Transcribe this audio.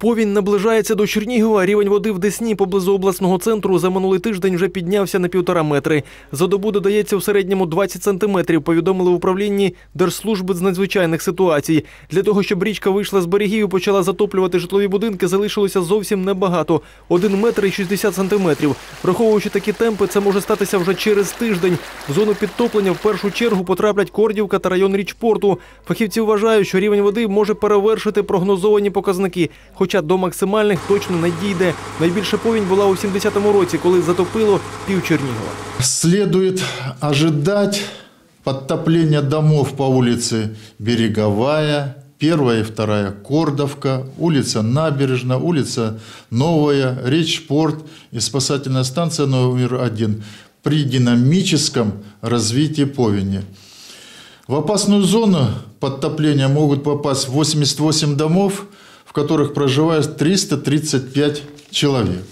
Повінь наближається до Чернігова. Рівень води в Десні поблизу обласного центру за минулий тиждень вже піднявся на півтора метри. За добу додається в середньому 20 сантиметрів. Повідомили в управлінні Держслужби з надзвичайних ситуацій. Для того, щоб річка вийшла з берегів і почала затоплювати житлові будинки, залишилося зовсім небагато 1 метр і 60 сантиметрів. Враховуючи такі темпи, це може статися вже через тиждень. В зону підтоплення в першу чергу потраплять Кордівка та район річпорту. Фахівці вважають, що рівень води може перевершити прогнозовані показники, хоча до максимальних точно не дійде. Найбільша повінь була у 70-му році, коли затопило пів Чернігова. Следует ожидать подтопления домов по улице Береговая, первая и вторая Кордовка, улица Набережная, улица Новая, Речпорт и спасательная станция номер один при динамическом развитии повени. В опасную зону подтопления могут попасть 88 домов, в которых проживает 335 человек.